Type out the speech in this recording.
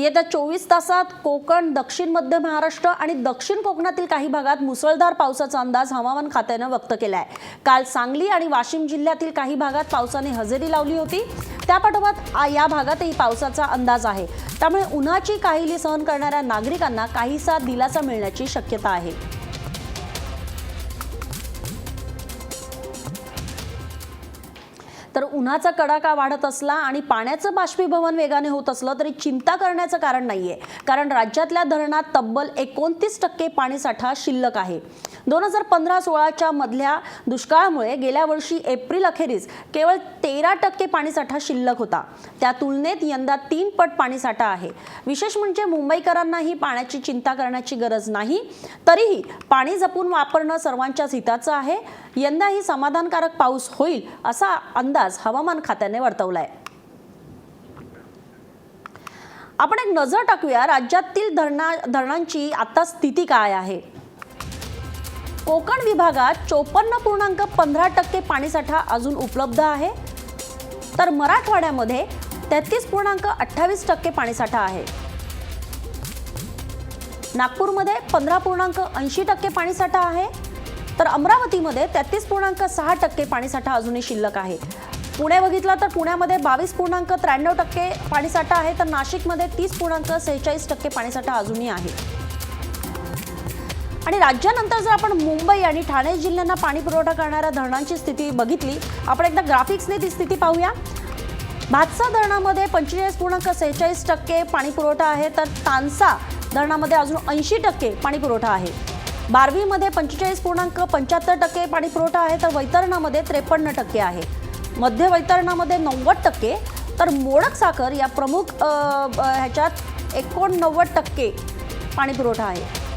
येत्या चोवीस तासात कोकण दक्षिण मध्य महाराष्ट्र आणि दक्षिण कोकणातील काही भागात मुसळधार पावसाचा अंदाज हवामान खात्यानं व्यक्त केला आहे काल सांगली आणि वाशिम जिल्ह्यातील काही भागात पावसाने हजेरी लावली होती. त्यापाठोपाठ आ- या भागातही पावसाचा अंदाज आहे. त्यामुळे उन्हाची काहिली सहन करणाऱ्या नागरिकांना काहीसा दिलासा मिळण्याची शक्यता आहे. तर उन्हाचा कडाका वाढत असला आणि पाण्याचं बाष्पीभवन वेगाने होत असलं तरी चिंता करण्याचं कारण नाहीये. कारण राज्यातल्या धरणात तब्बल एकोणतीस टक्के पाणीसाठा शिल्लक आहे. दोन हजार पंधरा सोळाच्या मधल्या दुष्काळामुळे गेल्या वर्षी एप्रिल अखेरीस केवळ तेरा टक्के पाणीसाठा शिल्लक होता. त्या तुलनेत यंदा तीन पट पाणीसाठा आहे. विशेष म्हणजे मुंबईकरांनाही पाण्याची चिंता करण्याची गरज नाही. तरीही पाणी जपून वापरणं सर्वांच्याच हिताचं आहे. यंदाही समाधानकारक पाऊस होईल असा अंदाज हवामान खात्याने वर्तवलाय. आपण एक नजर टाकूया. राज्यातील धरणा धरणांची आता स्थिती काय आहे? कोकण विभागात चोपन्न पूर्णांक पंधरा टक्के पाणीसाठा अजून उपलब्ध आहे. तर मराठवाड्यामध्ये तेहतीस पूर्णांक अठ्ठावीस टक्के पाणीसाठा आहे. नागपूरमध्ये पंधरा पूर्णांक ऐंशी टक्के पाणीसाठा आहे. तर अमरावतीमध्ये तेहतीस पूर्णांक सहा टक्के पाणीसाठा अजूनही शिल्लक आहे. पुणे बघितलं तर पुण्यामध्ये बावीस पूर्णांक त्र्याण्णव टक्के पाणीसाठा आहे. तर नाशिकमध्ये तीस पूर्णांक सेहेचाळीस टक्के पाणीसाठा अजूनही आहे. आणि राज्यानंतर जर आपण मुंबई आणि ठाणे जिल्ह्यांना पाणी पुरवठा करणाऱ्या धरणांची स्थिती बघितली आपण एकदा ग्राफिक्सने ती स्थिती पाहूया. भातसा धरणामध्ये पंचेचाळीस पूर्णांक सेहेचाळीस टक्के पाणीपुरवठा आहे तर तानसा धरणामध्ये अजून ऐंशी टक्के पाणीपुरवठा आहे. बारवीमध्ये पंचेचाळीस पूर्णांक पंच्याहत्तर टक्के पाणीपुरवठा आहे तर वैतरणामध्ये त्रेपन्न टक्के आहे. मध्य वैतरणामध्ये नव्वद टक्के तर मोडक साखर या प्रमुख ह्याच्यात एकोणनव्वद टक्के पाणीपुरवठा आहे.